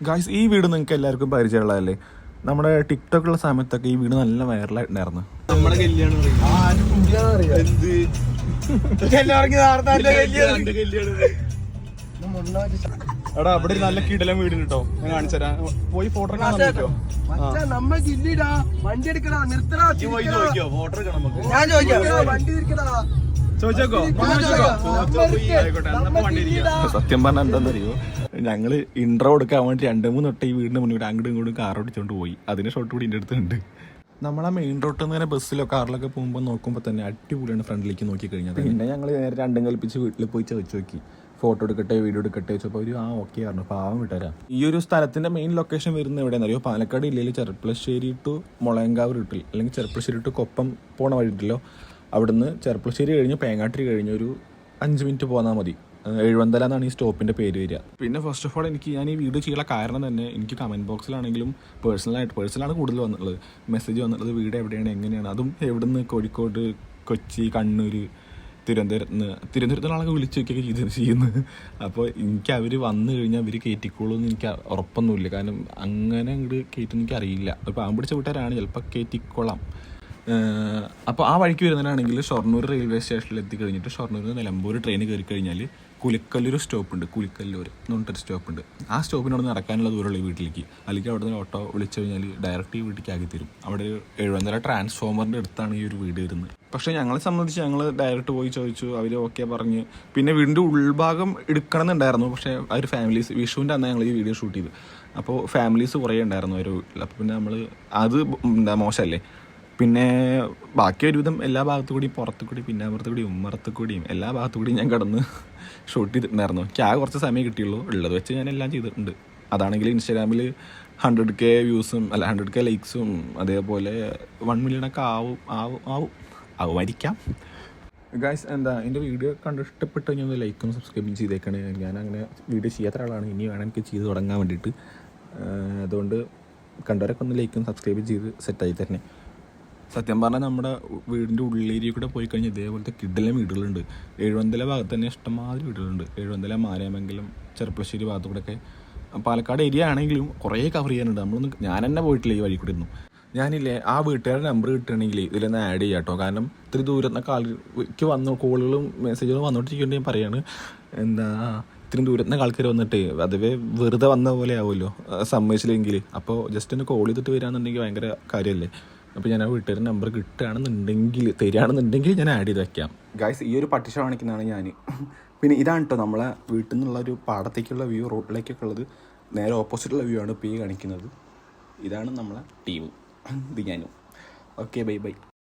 Guys ഈ വീട് നിങ്ങൾക്ക് എല്ലാവർക്കും പരിചയമുള്ളതല്ലേ? നമ്മുടെ ടിക്ടോക്കുള്ള സമയത്തൊക്കെ ഈ വീട് നല്ല വൈറലായിട്ടുണ്ടായിരുന്നു. കല്യാണം എന്ത്? എടാ അവിടെ നല്ല കിടലം വീട് കേട്ടോ ഞാൻ കാണിച്ചുതരാം പോയി ഫോട്ടോ ഞാൻ ചോദിക്കാം. വണ്ടി തിരിക്കടാ സത്യം പറഞ്ഞാൽ എന്താണെന്നറിയോ ഞങ്ങൾ ഇൻട്രോ കൊടുക്കാൻ വേണ്ടി രണ്ട് മൂന്ന് തൊട്ട് ഈ വീടിന് മുന്നിൽ അങ്ങോട്ടും ഇങ്ങോട്ടും കാർ ഓടിച്ചോണ്ട് പോയി. അതിന് ഷോട്ട് കൂടി എന്റെ അടുത്തുണ്ട് നമ്മളെ മെയിൻ റോട്ടിൽ നിന്ന് തന്നെ ബസ്സിലോ കാറിലൊക്കെ പോകുമ്പോൾ നോക്കുമ്പോൾ തന്നെ അടിപൊളിയാണ് ഫ്രണ്ടിലേക്ക് നോക്കി കഴിഞ്ഞാൽ പിന്നെ ഞങ്ങൾ നേരെ രണ്ടും കൽപ്പിച്ച് വീട്ടിൽ പോയി ചോദിച്ചു നോക്കി. ഫോട്ടോ എടുക്കട്ടെ വീഡിയോ എടുക്കട്ടെ ചോദിച്ചപ്പോൾ ഒരു ആ ഓക്കെ ആയിരുന്നു പാവം വിട്ടുതരാം ഈ ഒരു സ്ഥലത്തിന്റെ മെയിൻ ലൊക്കേഷൻ വരുന്ന എവിടെയാണെന്ന് അറിയോ? പാലക്കാട് ജില്ലയിൽ ചെറുപ്പളശ്ശേരി ടു മുളയങ്കാവ് റൂട്ടിൽ അല്ലെങ്കിൽ ചെറുപ്പളശ്ശേരി ടു കൊപ്പം പോണ വഴി ഉണ്ടല്ലോ അവിടുന്ന് ചെറുപ്പളശ്ശേരി കഴിഞ്ഞ് പേങ്ങാട്ടിരി കഴിഞ്ഞ്. ഒരു അഞ്ച് മിനിറ്റ് പോന്നാൽ മതി. എഴുപന്തല എന്നാണ് ഈ സ്റ്റോപ്പിന്റെ പേര് വരിക. പിന്നെ ഫസ്റ്റ് ഓഫ് ഓൾ എനിക്ക് ഞാൻ ഈ വീഡിയോ ചെയ്യാനുള്ള കാരണം തന്നെ എനിക്ക് കമന്റ് ബോക്സിലാണെങ്കിലും പേഴ്സണലായിട്ട് പേഴ്സണലാണ് കൂടുതൽ വന്നുള്ളത് മെസ്സേജ് വന്നിട്ടുള്ളത് വീട് എവിടെയാണ് എങ്ങനെയാണ്? അതും എവിടുന്ന് കോഴിക്കോട് കൊച്ചി കണ്ണൂർ തിരുവനന്തപുരത്ത് നിന്ന് തിരുവനന്തപുരത്തുള്ള ആളൊക്കെ വിളിച്ചു നോക്കിയൊക്കെ ചെയ്ത് ചെയ്യുന്നത് അപ്പോൾ എനിക്ക് അവർ വന്നു കഴിഞ്ഞാൽ അവർ കയറ്റിക്കോളൂ എന്ന് എനിക്ക് ഉറപ്പൊന്നുമില്ല. കാരണം അങ്ങനെ അങ്ങോട്ട് കയറ്റുമെന്ന് എനിക്ക് അറിയില്ല ഒരു പാമ്പിടിച്ച വീട്ടുകാരാണ് ചിലപ്പോൾ കയറ്റിക്കൊള്ളാം അപ്പോൾ ആ വഴിക്ക് വരുന്നതിനാണെങ്കിൽ ഷൊർണൂർ റെയിൽവേ സ്റ്റേഷനിൽ എത്തിക്കഴിഞ്ഞിട്ട് ഷൊർണൂരിൽ നിന്ന് നിലമ്പൂർ ട്രെയിൻ കയറി കഴിഞ്ഞാൽ കുലിക്കല്ലൂർ സ്റ്റോപ്പ് ഉണ്ട് കുലിക്കല്ലൂർ എന്ന് പറഞ്ഞിട്ടൊരു സ്റ്റോപ്പ് ഉണ്ട് ആ സ്റ്റോപ്പിനോട് നടക്കാനുള്ള ദൂരമുള്ള വീട്ടിലേക്ക്. അല്ലെങ്കിൽ അവിടെ നിന്ന് ഓട്ടോ വിളിച്ചു കഴിഞ്ഞാൽ ഡയറക്റ്റ് ഈ വീട്ടിലേക്ക് ആക്കി തരും. അവിടെ ഒരു എഴുപന്നര ട്രാൻസ്ഫോമറിന്റെ അടുത്താണ് ഈ ഒരു വീട് വരുന്നത്. പക്ഷേ ഞങ്ങളെ സംബന്ധിച്ച് ഞങ്ങൾ ഡയറക്റ്റ് പോയി ചോദിച്ചു അവർ ഓക്കെ പറഞ്ഞ്. പിന്നെ വീടിന്റെ ഉൾഭാഗം എടുക്കണം എന്നുണ്ടായിരുന്നു പക്ഷേ ആ ഒരു ഫാമിലീസ് വിഷുവിന്റെ അന്ന് ഞങ്ങൾ ഈ വീഡിയോ ഷൂട്ട് ചെയ്ത്. അപ്പോൾ ഫാമിലീസ് കുറേ ഉണ്ടായിരുന്നു ഒരു വീട്ടിൽ അപ്പോൾ പിന്നെ നമ്മൾ അത് എന്താ മോശമല്ലേ? പിന്നെ ബാക്കി ഒരുവിധം എല്ലാ ഭാഗത്തു കൂടിയും പുറത്തു കൂടി പിന്നെ അപ്പുറത്ത് കൂടി ഉമ്മറത്ത് കൂടിയും എല്ലാ ഭാഗത്തു കൂടിയും ഞാൻ കടന്ന് ഷൂട്ട് ചെയ്തിട്ടുണ്ടായിരുന്നു. എനിക്ക് ആ കുറച്ച് സമയം കിട്ടിയുള്ളൂ. ഉള്ളത് വെച്ച് ഞാൻ എല്ലാം ചെയ്തിട്ടുണ്ട്. അതാണെങ്കിൽ ഇൻസ്റ്റാഗ്രാമിൽ ഹൺഡ്രഡ് കെ വ്യൂസും അല്ല ഹൺഡ്രഡ് കെ ലൈക്സും അതേപോലെ വൺ മില്യണൊക്കെ ആവും ആവും ആവും. ആവുമായിരിക്കാം. ഗായ്സ് എന്താ എന്റെ വീഡിയോ കണ്ട് ഇഷ്ടപ്പെട്ട് ഒന്ന് ലൈക്കും സബ്സ്ക്രൈബും ചെയ്തേക്കണേ. ഞാൻ അങ്ങനെ വീഡിയോ ചെയ്യാത്ത ഒരാളാണ്. ഇനി വേണം എനിക്ക് ചെയ്ത് തുടങ്ങാൻ വേണ്ടിയിട്ട്. അതുകൊണ്ട് കണ്ടവരൊക്കെ ഒന്ന് ലൈക്കും സബ്സ്ക്രൈബും ചെയ്ത് സെറ്റായി തരണേ. സത്യം പറഞ്ഞാൽ നമ്മുടെ വീടിന്റെ ഉള്ളേരിയ കൂടെ പോയി കഴിഞ്ഞാൽ ഇതേപോലത്തെ കിഡിലെ വീടുകളുണ്ട്. എഴുപന്തല ഭാഗത്ത് തന്നെ ഇഷ്ടംമാതിരി വീടുകളുണ്ട്. എഴുപന്തല മാരാമെങ്കിലും ചെറുപ്പശ്ശേരി ഭാഗത്തു കൂടെയൊക്കെ പാലക്കാട് ഏരിയ ആണെങ്കിലും കുറേ കവർ ചെയ്യാനുണ്ട്. നമ്മളൊന്നും ഞാൻ തന്നെ പോയിട്ടില്ല ഈ വഴി കൂടെ ഒന്നും. ഞാനില്ലേ ആ വീട്ടുകാരുടെ നമ്പർ കിട്ടുകയാണെങ്കിൽ ഇതിലൊന്ന് ആഡ് ചെയ്യാം കേട്ടോ കാരണം ഇത്തിരി ദൂരം നിന്നൊക്കെ ആൾക്ക് വന്ന കോളുകളും മെസ്സേജുകളും വന്നോണ്ടിരിക്കേണ്ടി ഞാൻ പറയാണ്. എന്താ ഇത്രയും ദൂരത്ത് നിന്ന് ആൾക്കാർ വന്നിട്ട് അതുവേ വെറുതെ വന്ന പോലെ ആവുമല്ലോ. സമ്മതിച്ചില്ലെങ്കിൽ അപ്പോൾ ജസ്റ്റ് ഒന്ന് കോൾ ചെയ്തിട്ട് വരാന്നുണ്ടെങ്കിൽ ഭയങ്കര കാര്യമല്ലേ അപ്പോൾ ഞാൻ ആ വീട്ടുകാരുടെ നമ്പർ കിട്ടുകയാണെന്നുണ്ടെങ്കിൽ തരികയാണെന്നുണ്ടെങ്കിൽ ഞാൻ ആഡ് ചെയ്ത് വെക്കാം. ഗായ്സ് ഈ ഒരു പട്ടിഷ കാണിക്കുന്നതാണ് ഞാൻ. പിന്നെ ഇതാണ് കേട്ടോ നമ്മളെ വീട്ടിൽ നിന്നുള്ള ഒരു പാടത്തേക്കുള്ള വ്യൂ റോഡിലേക്കൊക്കെ ഉള്ളത്. നേരെ ഓപ്പോസിറ്റുള്ള വ്യൂ ആണ് ഇപ്പോൾ ഈ കാണിക്കുന്നത്. ഇതാണ് നമ്മളെ ടീം ഇത് ഞാനും. Okay bye bye